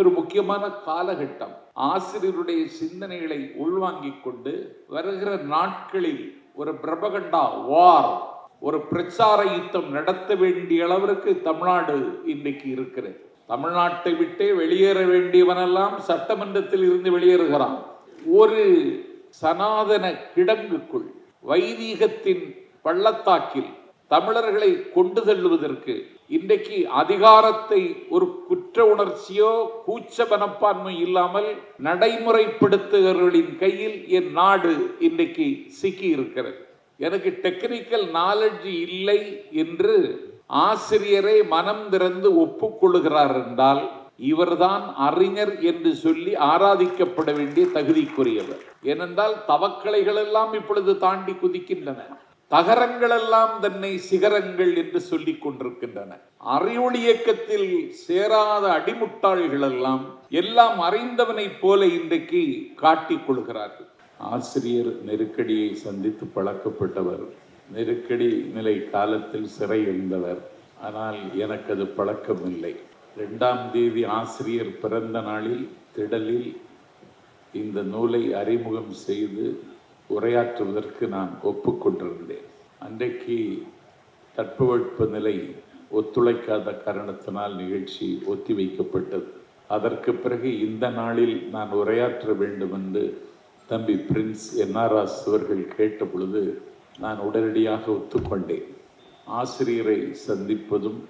இது ஒரு முக்கியமான காலகட்டம். ஆசிரியருடைய சிந்தனைகளை உள்வாங்கிக் கொண்டு வருகிற நாட்களில் ஒரு பிரபகண்டா வார் ஒரு பிரச்சார யுத்தம் நடத்த வேண்டிய அளவிற்கு தமிழ்நாடு இன்றைக்கு இருக்கிறது. தமிழ்நாட்டை விட்டே வெளியேற வேண்டியவனெல்லாம் சட்டமன்றத்தில் இருந்து வெளியேறுகிறான். ஒரு சனாதன கிடங்குக்குள் வைதீகத்தின் பள்ளத்தாக்கில் தமிழர்களை கொண்டு செல்லுவதற்கு இன்றைக்கு அதிகாரத்தை ஒரு குற்ற உணர்ச்சியோ கூச்ச மனப்பான்மை இல்லாமல் நடைமுறைப்படுத்துகிறவர்களின் கையில் என் நாடு இன்றைக்கு சிக்கி இருக்கிறது எனக்கு டெக்னிக்கல் நாலெட்ஜ் இல்லை என்று ஆசிரியரை மனம் திறந்து ஒப்புக்கொள்கிறார் என்றால் இவர்தான் அறிஞர் என்று சொல்லி ஆராதிக்கப்பட வேண்டிய தகுதிக்குரியவர். ஏனென்றால் தவக்கலைகள் எல்லாம் இப்பொழுது தாண்டி குதிக்கின்றன. தகரங்கள் எல்லாம் தன்னை சிகரங்கள் என்று சொல்லிக் கொண்டிருக்கின்றன. அறிவொளி இயக்கத்தில் சேராத அடிமுட்டாள்கள் எல்லாம் எல்லாம் அறிந்தவனைப் போல இன்றைக்கு காட்டிக் கொள்கிறார்கள். ஆசிரியர் நெருக்கடியை சந்தித்து பழக்கப்பட்டவர் நெருக்கடி நிலை காலத்தில் சிறை இருந்தவர் ஆனால் எனக்கு அது பழக்கமில்லை. ரெண்டாம் தேதி ஆசிரியர் பிறந்த நாளில் திடலில் இந்த நூலை அறிமுகம் செய்து உரையாற்றுவதற்கு நான் ஒப்புக்கொண்டிருந்தேன். அன்றைக்கு தட்பவெட்ப நிலை ஒத்துழைக்காத காரணத்தினால் நிகழ்ச்சி ஒத்திவைக்கப்பட்டது. அதற்கு பிறகு இந்த நாளில் நான் உரையாற்ற வேண்டும் என்று தம்பி பிரின்ஸ் என்ஆர்ஆஸ் அவர்கள் கேட்ட பொழுது நான் உடனடியாக ஒத்துக்கொண்டேன். ஆசிரியரை சந்திப்பதும்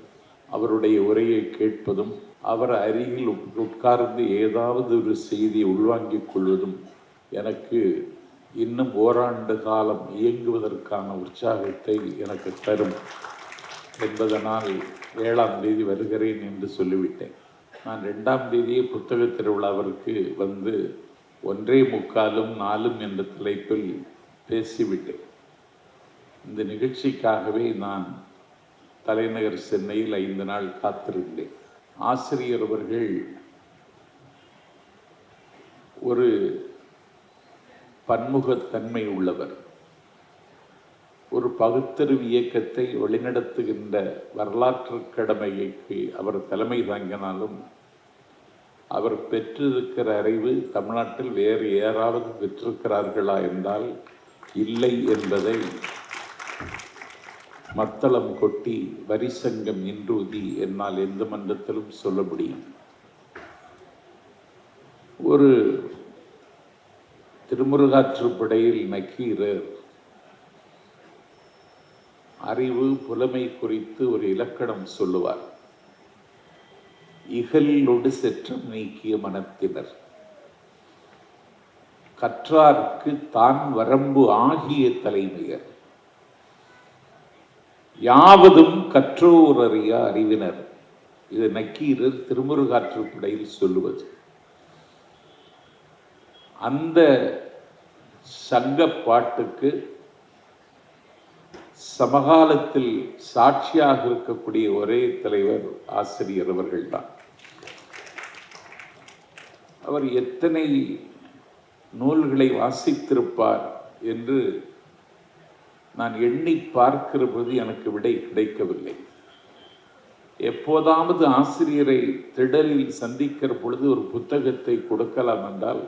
அவருடைய உரையை கேட்பதும் அவர் அருகில் உட்கார்ந்து ஏதாவது ஒரு செய்தியை உள்வாங்கிக் கொள்வதும் எனக்கு இன்னும் ஓராண்டு காலம் இயங்குவதற்கான உற்சாகத்தை எனக்கு தரும் என்பதனால் ஏழாம் தேதி வருகிறேன் என்று சொல்லிவிட்டேன். நான் ரெண்டாம் தேதியே புத்தக திருவிழாவிற்கு வந்து ஒன்றே முக்காலும் நாலும் என்ற தலைப்பில் பேசிவிட்டேன். இந்த நிகழ்ச்சிக்காகவே நான் தலைநகர் சென்னையில் ஐந்து நாள் காத்திருந்தேன். ஆசிரியர் அவர்கள் ஒரு பன்முகத்தன்மை உள்ளவர் ஒரு பகுத்தறிவு இயக்கத்தை வழிநடத்துகின்ற வரலாற்று கடமைக்கு அவர் தலைமை தாங்கினாலும் அவர் பெற்றிருக்கிற அறிவு தமிழ்நாட்டில் வேறு யாராவது பெற்றிருக்கிறார்களா என்றால் இல்லை என்பதை மத்தளம் கொட்டி வரிசங்கம் இன்றூதி என்னால் எந்த மன்றத்திலும் சொல்ல முடியும். ஒரு திருமுருகாற்றுப்படையில் நக்கீரர். அறிவு புலமை குறித்து ஒரு இலக்கணம் சொல்லுவார். இகலொடு செற்றம் நீக்கிய மனத்தினர். கற்றார்க்கு தான் வரம்பு ஆகிய தலைமையர். யாவதும் கற்றோர் அறிய அறிவினர். இது நக்கீரர் திருமுருகாற்றுப்படையில் சொல்லுவது. அந்த சங்க பாட்டுக்கு சமகாலத்தில் சாட்சியாக இருக்கக்கூடிய ஒரே தலைவர் ஆசிரியர் அவர்கள்தான். அவர் எத்தனை நூல்களை வாசித்திருப்பார் என்று நான் எண்ணி பார்க்கிற போது எனக்கு விடை கிடைக்கவில்லை. எப்போதாவது ஆசிரியரை திடலில் சந்திக்கிற பொழுது ஒரு புத்தகத்தை கொடுக்கலாம் என்றால்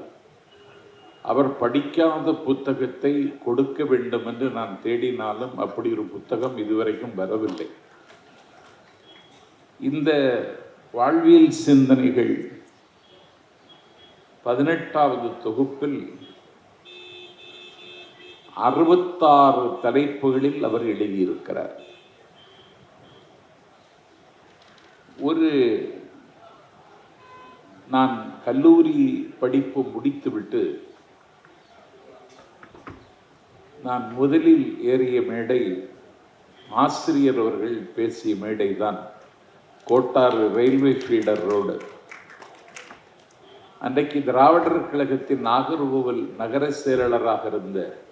அவர் படிக்காத புத்தகத்தை கொடுக்க வேண்டும் என்று நான் தேடினாலும் அப்படி ஒரு புத்தகம் இதுவரைக்கும் வரவில்லை. இந்த வாழ்வியல் சிந்தனைகள் பதினெட்டாவது தொகுப்பில் அறுபத்தாறு தலைப்புகளில் அவர் எழுதியிருக்கிறார். ஒரு நான் கல்லூரி படிப்பு முடித்துவிட்டு நான் முதலில் ஏறிய மேடை ஆசிரியர் அவர்கள் பேசிய மேடை தான் கோட்டாறு ரயில்வே ஃபீடர் ரோடு. அன்றைக்கு திராவிடர் கழகத்தின் நாகர்கோவில் நகர செயலாளராக இருந்த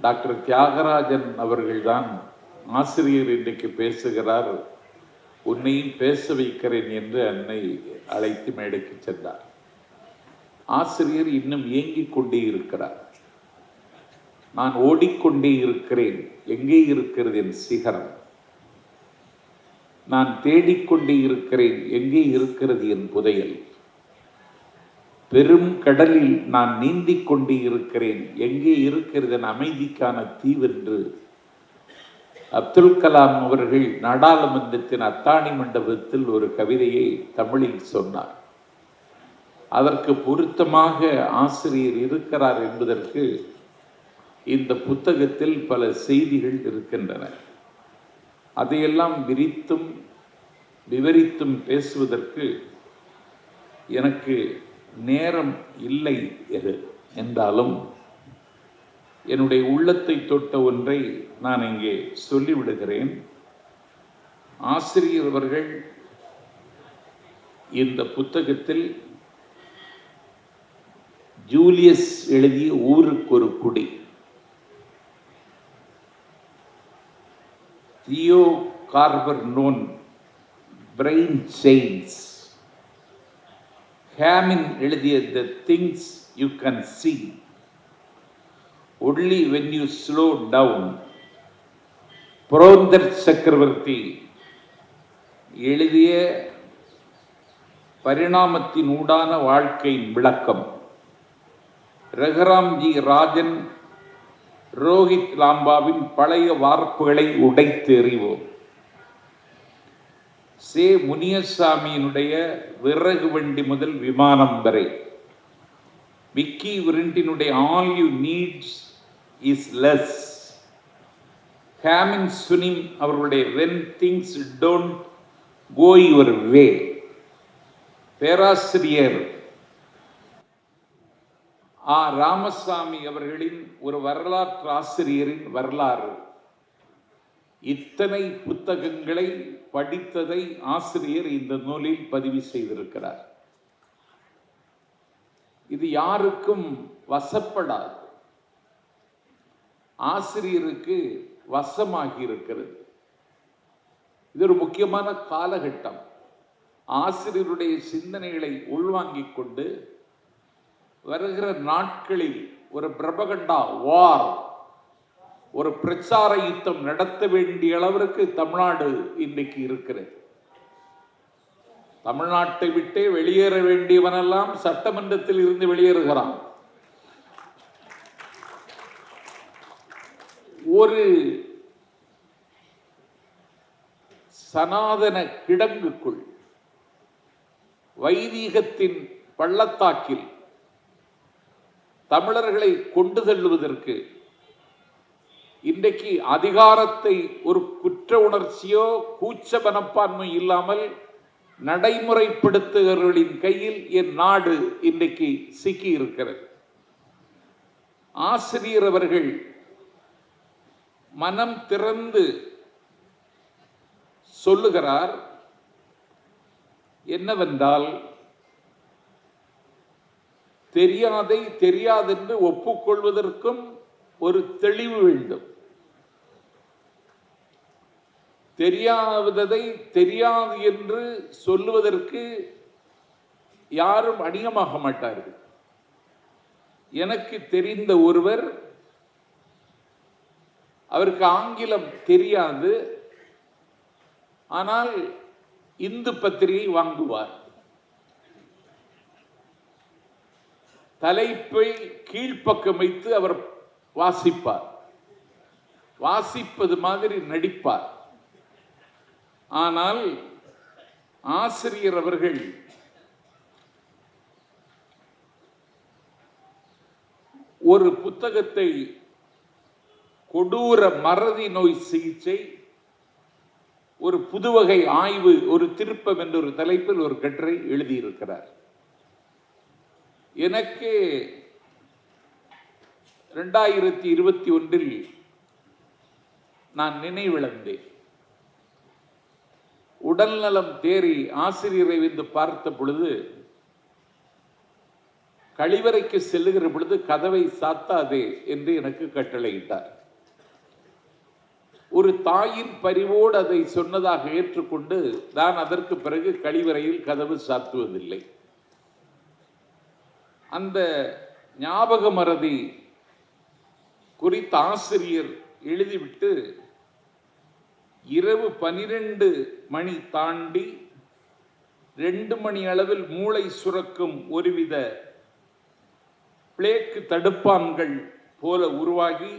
டாக்டர் தியாகராஜன் அவர்கள்தான் ஆசிரியர் இன்றைக்கு பேசுகிறார். உன்னையும் பேச வைக்கிறேன் என்று அன்னை அழைத்து மேடைக்கு சென்றார். ஆசிரியர் இன்னும் இயங்கிக் கொண்டே இருக்கிறார். நான் ஓடிக்கொண்டே இருக்கிறேன். எங்கே இருக்கிறது என் சிகரம்? நான் தேடிக்கொண்டே இருக்கிறேன். எங்கே இருக்கிறது என் புதையல்? பெரும் கடலில் நான் நீந்திக் கொண்டே இருக்கிறேன். எங்கே இருக்கிறது என் அமைதிக்கான தீவென்று? அப்துல் கலாம் அவர்கள் நாடாளுமன்றத்தின் அத்தாணி மண்டபத்தில் ஒரு கவிதையை தமிழில் சொன்னார். அதற்கு பொருத்தமாக ஆசிரியர் இருக்கிறார் என்பதற்கு இந்த புத்தகத்தில் பல செய்திகள் இருக்கின்றன. அதையெல்லாம் விரித்தும் விவரித்தும் பேசுவதற்கு எனக்கு நேரம் இல்லை எது என்றாலும் என்னுடைய உள்ளத்தை தொட்ட ஒன்றை நான் இங்கே சொல்லிவிடுகிறேன். ஆசிரியர் அவர்கள் இந்த புத்தகத்தில் ஜூலியஸ் எழுதிய ஊருக்கு ஒரு குடி. தியோ கார்பர் நோன் பிரெயின் செயின்ஸ் ஹேமின் எழுதிய the things you can see only when you slow down புரோந்தர் Chakravarthy எழுதிய பரிணாமத்தின் ஊடான வாழ்க்கையின் விளக்கம். ரகுராம்ஜி ராஜன் ரோஹித் லாம்பாவின் பழைய வார்ப்புகளை உடைத்து எறிவோம் சே முனியசாமியினுடைய விறகு வண்டி முதல் விமானம் வரை. விக்கி விரிண்டினுடைய all you needs is less Haemin Sunim அவர்களுடைய when things don't go your way பேராசிரியர் ஆ ராமசாமி அவர்களின் ஒரு வரலாற்று ஆசிரியரின் வரலாறு. இத்தனை புத்தகங்களை படித்ததை ஆசிரியர் இந்த நூலில் பதிவு செய்திருக்கிறார். இது யாருக்கும் வசப்படாது. ஆசிரியருக்கு வசமாகி இருக்கிறது இது ஒரு முக்கியமான காலகட்டம். ஆசிரியருடைய சிந்தனைகளை உள்வாங்கிக் கொண்டு வருகிற நாட்களில் ஒரு பிரபகண்டா வார் ஒரு பிரச்சார யுத்தம் நடத்த வேண்டிய அளவிற்கு தமிழ்நாடு இன்றைக்கு இருக்கிறது. தமிழ்நாட்டை விட்டே வெளியேற வேண்டியவனெல்லாம் சட்டமன்றத்தில் இருந்து வெளியேறுகிறான். ஒரு சனாதன கிடங்குக்குள் வைதீகத்தின் பள்ளத்தாக்கில் தமிழர்களை கொண்டு செல்லுவதற்கு இன்றைக்கு அதிகாரத்தை ஒரு குற்ற உணர்ச்சியோ கூச்ச மனப்பான்மை இல்லாமல் நடைமுறைப்படுத்துகிறவர்களின் கையில் என் நாடு இன்றைக்கு சிக்கி இருக்கிறது ஆசிரியர் அவர்கள் மனம் திறந்து சொல்லுகிறார் என்னவென்றால் தெரியாதை தெரியாதென்று ஒப்புக்கொள்வதற்கும் ஒரு தெளிவு வேண்டும். தெரியாததை தெரியாது என்று சொல்லுவதற்கு யாரும் அதிகமாக மாட்டார்கள். எனக்கு தெரிந்த ஒருவர் அவருக்கு ஆங்கிலம் தெரியாது ஆனால் இந்து பத்திரிகை வாங்குவார். தலைப்பை கீழ்ப்பக்கம் வைத்து அவர் வாசிப்பார். வாசிப்பது மாதிரி நடிப்பார். ஆனால் ஆசிரியர் அவர்கள் ஒரு புத்தகத்தை கொடூர மறதி நோய் சிகிச்சை ஒரு புதுவகை ஆய்வு ஒரு திருப்பம் என்ற ஒரு தலைப்பில் ஒரு கட்டுரை எழுதியிருக்கிறார். எனக்கு ரெண்டாயிரத்தி இருபத்தி ஒன்றில் நான் நினைவிழந்தேன். உடல்நலம் தேறி ஆசிரியரை வந்து பார்த்த பொழுது கழிவறைக்கு செல்லுகிற பொழுது கதவை சாத்தாதே என்று எனக்கு கட்டளையிட்டார். ஒரு தாயின் பரிவோடு அதை சொன்னதாக ஏற்றுக்கொண்டு நான் அதற்கு பிறகு கழிவறையில் கதவு சாத்துவதில்லை. அந்த ஞாபக மறதி குறித்த ஆசிரியர் எழுதிவிட்டு இரவு பனிரெண்டு மணி தாண்டி ரெண்டு மணி அளவில் மூளை சுரக்கும் ஒருவித பிளேக்கு தடுப்பான்கள் போல உருவாகி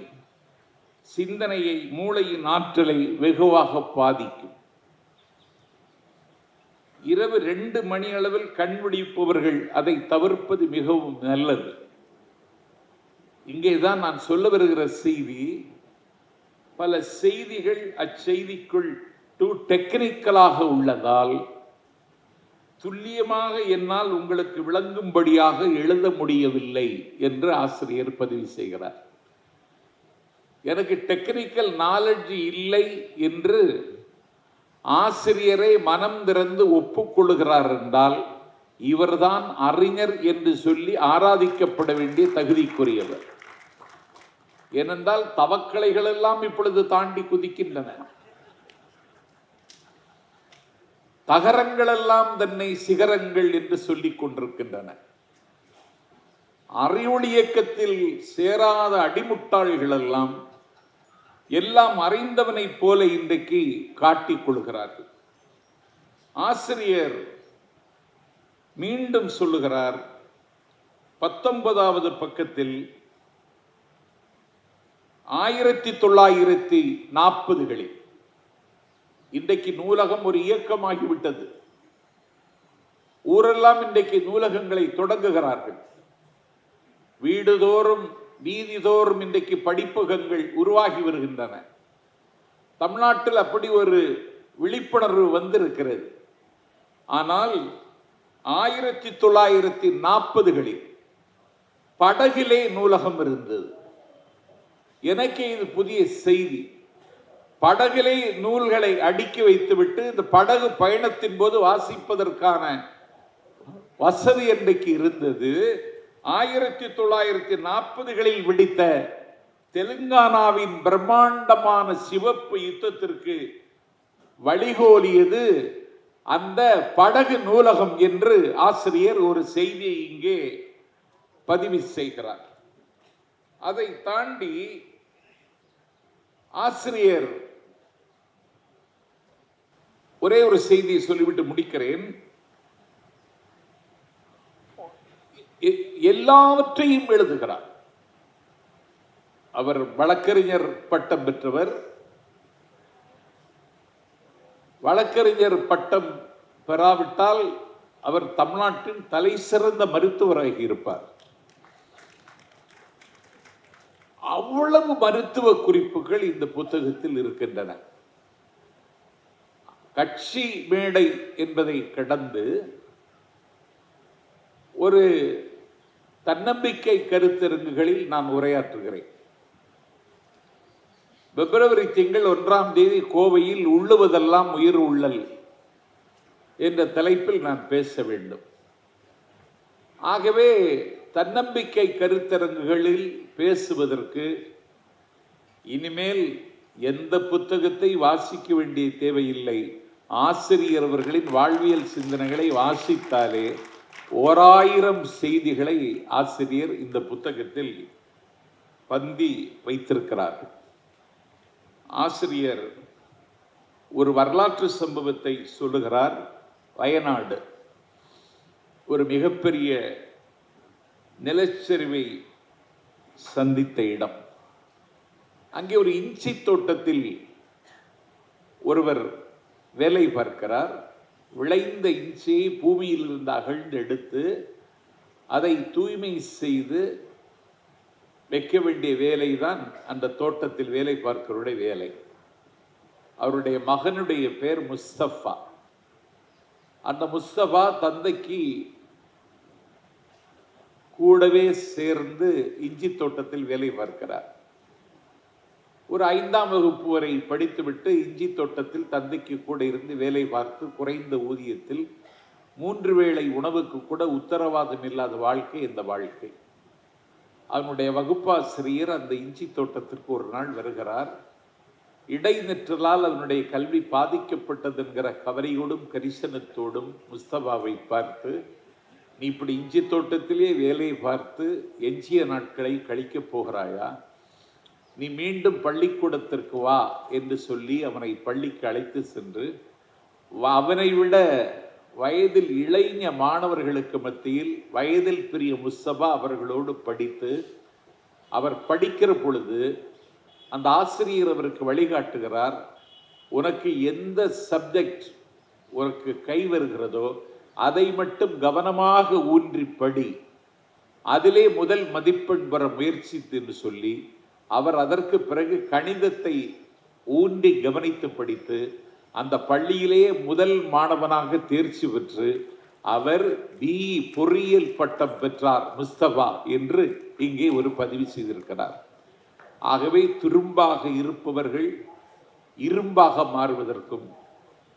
சிந்தனையை மூளையின் ஆற்றலை வெகுவாக பாதிக்கும். இரவு ரெண்டு மணி அளவில் கண் விழிப்பவர்கள் அதை தவிர்ப்பது மிகவும் நல்லது. இங்கே தான் நான் சொல்ல வருகிற செய்தி பல செய்திகள் அச்செய்திக்குள் டூ டெக்னிக்கலாக உள்ளதால் துல்லியமாக என்னால் உங்களுக்கு விளங்கும்படியாக எழுத முடியவில்லை என்று ஆசிரியர் பதிவு செய்கிறார். எனக்கு டெக்னிக்கல் நாலெட்ஜ் இல்லை என்று ஆசிரியரை மனம் திறந்து ஒப்புக்கொள்கிறார் என்றால் இவர்தான் அறிஞர் என்று சொல்லி ஆராதிக்கப்பட வேண்டிய தகுதிக்குரியவர். ஏனென்றால் தவக்கலைகள் எல்லாம் இப்பொழுது தாண்டி குதிக்கின்றன. தகரங்கள் எல்லாம் தன்னை சிகரங்கள் என்று சொல்லிக் கொண்டிருக்கின்றன. அறிவொளி இயக்கத்தில் சேராத அடிமுட்டாள்கள் எல்லாம் எல்லாம் அறிந்தவனைப் போல இன்றைக்கு காட்டிக் கொள்கிறார்கள். ஆசிரியர் மீண்டும் சொல்லுகிறார் பத்தொன்பதாவது பக்கத்தில் ஆயிரத்தி தொள்ளாயிரத்தி நாற்பதுகளில் இன்றைக்கு நூலகம் ஒரு இயக்கமாகிவிட்டது. ஊரெல்லாம் இன்றைக்கு நூலகங்களை தொடங்குகிறார்கள். வீடுதோறும் வீதிதோறும் இன்றைக்கு படிப்பகங்கள் உருவாகி வருகின்றன. தமிழ்நாட்டில் அப்படி ஒரு விழிப்புணர்வு வந்திருக்கிறது. ஆனால் ஆயிரத்தி தொள்ளாயிரத்தி நாற்பதுகளில் படகிலே நூலகம் இருந்தது. எனக்கு இது புதிய செய்தி. படகிலே நூல்களை அடுக்கி வைத்துவிட்டு இந்த படகு பயணத்தின் போது வாசிப்பதற்கான வசதி என்றைக்கு இருந்தது. ஆயிரத்தி தொள்ளாயிரத்தி நாற்பதுகளில் வெடித்த தெலுங்கானாவின் பிரம்மாண்டமான சிவப்பு யுத்தத்திற்கு வழிகோலியது அந்த படகு நூலகம் என்று ஆசிரியர் ஒரு செய்தியை இங்கே பதிவு செய்கிறார். அதை தாண்டி ஆசிரியர் ஒரே ஒரு செய்தியை சொல்லிவிட்டு முடிக்கிறேன். எல்லாவற்றையும் எழுதுகிறார். அவர் வழக்கறிஞர் பட்டம் பெற்றவர். வழக்கறிஞர் பட்டம் பெறாவிட்டால் அவர் தமிழ்நாட்டின் தலை சிறந்த மருத்துவராகி இருப்பார். அவ்வளவு மருத்துவ குறிப்புகள் இந்த புத்தகத்தில் இருக்கின்றன. கட்சி மேடை என்பதை கடந்து ஒரு தன்னம்பிக்கை கருத்தரங்குகளில் நான் உரையாற்றுகிறேன். பிப்ரவரி திங்கள் ஒன்றாம் தேதி கோவையில் உள்ளுவதெல்லாம் உயிர் உள்ளல் என்ற தலைப்பில் நான் பேச வேண்டும். ஆகவே தன்னம்பிக்கை கருத்தரங்குகளில் பேசுவதற்கு இனிமேல் எந்த புத்தகத்தை வாசிக்க வேண்டிய தேவையில்லை. ஆசிரியர் அவர்களின் வாழ்வியல் சிந்தனைகளை வாசித்தாலே ஓராயிரம் செய்திகளை ஆசிரியர் இந்த புத்தகத்தில் பந்தி வைத்திருக்கிறார்கள். ஆசிரியர் ஒரு வரலாற்று சம்பவத்தை சொல்லுகிறார். வயநாடு ஒரு மிகப்பெரிய நிலச்சரிவை சந்தித்த இடம். அங்கே ஒரு இஞ்சி தோட்டத்தில் ஒருவர் வேலை பார்க்கிறார். விளைந்த இஞ்சியை பூமியிலிருந்து அகழ்ந்து எடுத்து அதை தூய்மை செய்து வைக்க வேண்டிய வேலை தான் அந்த தோட்டத்தில் வேலை பார்க்கிறவருடைய வேலை. அவருடைய மகனுடைய பேர் முஸ்தஃபா. அந்த முஸ்தபா தந்தைக்கு கூடவே சேர்ந்து இஞ்சி தோட்டத்தில் வேலை பார்க்கிறார். ஒரு ஐந்தாம் வகுப்பு வரை படித்துவிட்டு இஞ்சி தோட்டத்தில் தந்தைக்கு கூட இருந்து வேலை பார்த்து குறைந்த ஊதியத்தில் மூன்று வேளை உணவுக்கு கூட உத்தரவாதம் இல்லாத வாழ்க்கை இந்த வாழ்க்கை. அவனுடைய வகுப்பாசிரியர் அந்த இஞ்சி தோட்டத்திற்கு ஒரு நாள் வருகிறார். இடைநிற்றலால் அவனுடைய கல்வி பாதிக்கப்பட்டது என்கிற கவலையோடும் கரிசனத்தோடும் முஸ்தபாவை பார்த்து நீ இப்படி இஞ்சி தோட்டத்திலே வேலை பார்த்து எஞ்சிய நாட்களை கழிக்கப் போகிறாயா? நீ மீண்டும் பள்ளிக்கூடத்திற்கு வா என்று சொல்லி அவனை பள்ளிக்கு அழைத்து சென்று வ- அவனை விட வயதில் இளைஞ மாணவர்களுக்கு மத்தியில் வயதில் பெரிய முஸ்தபா அவர்களோடு படித்து அவர் படிக்கிற பொழுது அந்த ஆசிரியர் அவருக்கு வழிகாட்டுகிறார் உனக்கு எந்த சப்ஜெக்ட் உனக்கு கை வருகிறதோ அதை மட்டும் கவனமாக ஊன்றி படி. அதிலே முதல் மதிப்பெண் பெற முயற்சித்து என்று சொல்லி அவர் அதற்கு பிறகு கணிதத்தை ஊன்றி கவனித்து படித்து அந்த பள்ளியிலேயே முதல் மாணவனாக தேர்ச்சி பெற்று அவர் பி பொறியியல் பட்டம் பெற்றார் முஸ்தபா என்று இங்கே ஒரு பதிவு செய்திருக்கிறார். ஆகவே துரும்பாக இருப்பவர்கள் இரும்பாக மாறுவதற்கும்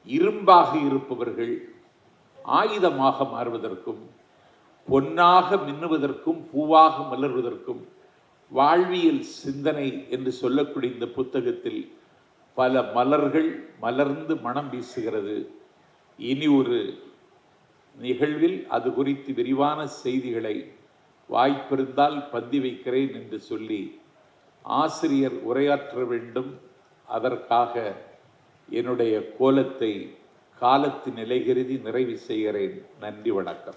இரும்பாக இருப்பவர்கள் ஆயுதமாக மாறுவதற்கும் பொன்னாக மின்னுவதற்கும் பூவாக மலர்வதற்கும் வாழ்வியல் சிந்தனை என்று சொல்லக்கூடிய இந்த புத்தகத்தில் பல மலர்கள் மலர்ந்து மனம் வீசுகிறது. இனி ஒரு நிகழ்வில் அது குறித்து விரிவான செய்திகளை வாய்ப்பிருந்தால் பந்தி வைக்கிறேன் என்று சொல்லி ஆசிரியர் உரையாற்ற வேண்டும். அதற்காக என்னுடைய கோலத்தை காலத்தின் நிலை கருதி நிறைவு செய்கிறேன். நன்றி வணக்கம்.